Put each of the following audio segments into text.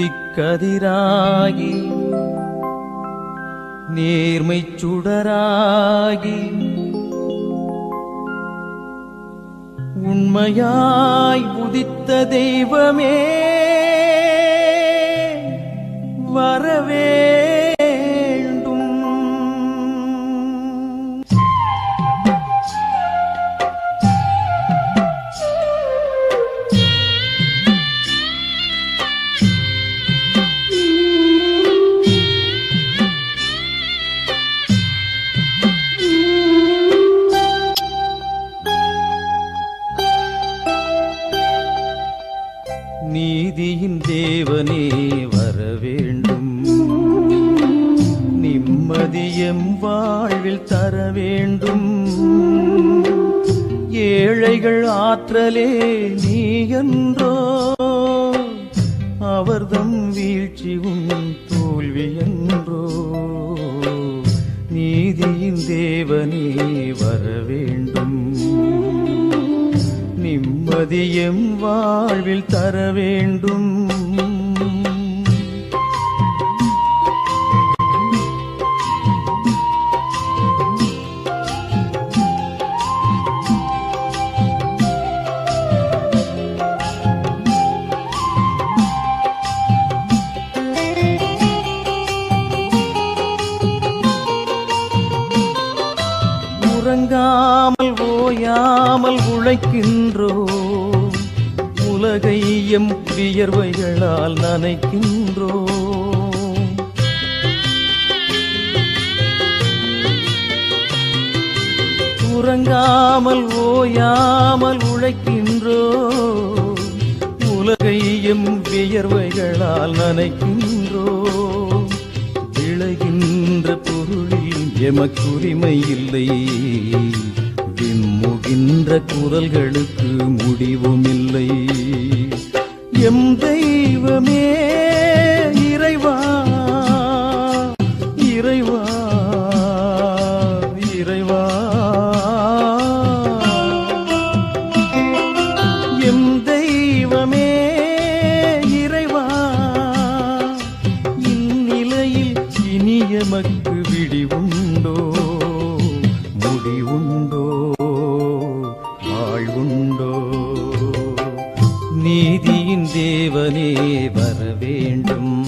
நீதிக்கதிராகி நேர்மை சுடராகி உண்மையாய் உதித்த தெய்வமே வரவே நீதியின் தேவனே வர வேண்டும். நிம்மதியம் வாழ்வில் தர வேண்டும். ஏழைகள் ஆற்றலே நீ என்றோ. அவர்தம் வீழ்ச்சி நிம்மதி எம் வாழ்வில் தர வேண்டும். உறங்காமல் ஓ ஓயாமல் உழைக்கின்றோம். உலகை எம் வியர்வைகளால் நனைக்கின்றோம். உறங்காமல் ஓயாமல் உழைக்கின்றோம். உலகை எம் வியர்வைகளால் நனைக்கின்றோம். விளைகின்ற பொருளில் எமக்குரிமை இல்லை. என்ற குரல்களுக்கு முடிவும் இல்லை எம் தெய்வமே இறைவா இறைவா இறைவா. எம் தெய்வமே இறைவா இந்நிலையில் இனியமக்கு விடிவுண்டோ முடிவுண்டோ நீதியின் தேவனே வர வேண்டும்.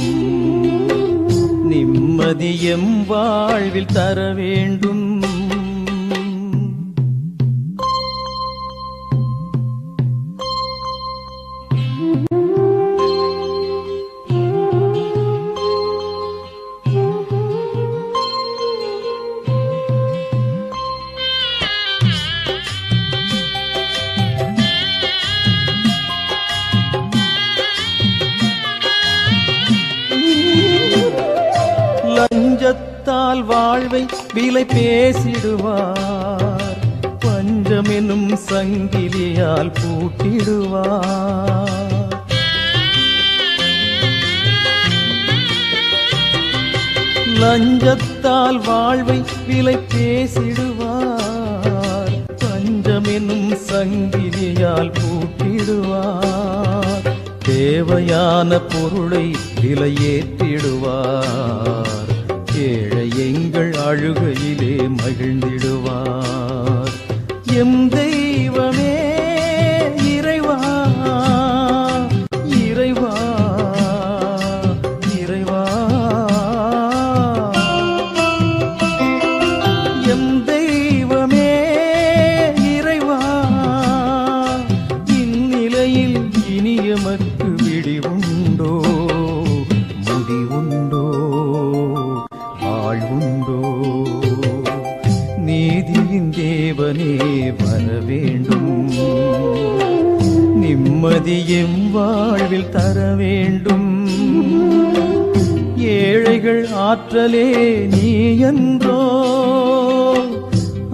நிம்மதியம் வாழ்வில் தர வேண்டும். லஞ்சத்தால் வாழ்வை விலை பேசிடுவார். பஞ்சம் பஞ்சமெனும் சங்கிலியால் பூட்டிடுவார். லஞ்சத்தால் வாழ்வை விலை பேசிடுவார். பஞ்சமெனும் சங்கிலியால் பூட்டிடுவார். தேவையான பொருளை விலையேற்றிடுவார். அழுகையிலே மகிழ்ந்திடுவார். எம் தெய்வமே இறைவா இறைவா இறைவா. எம் தெய்வமே நிம்மதியும் வாழ்வில் தர வேண்டும். ஏழைகள் ஆற்றலே நீ என்றோ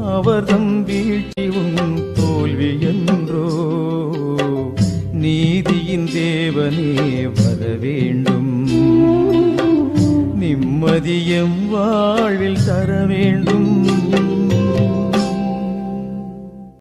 அவர்தம் வீழ்ச்சி உன் தோல்வி என்றோ. நீதியின் தேவனே வர வேண்டும். நிம்மதியும் வாழ்வில் தர வேண்டும்.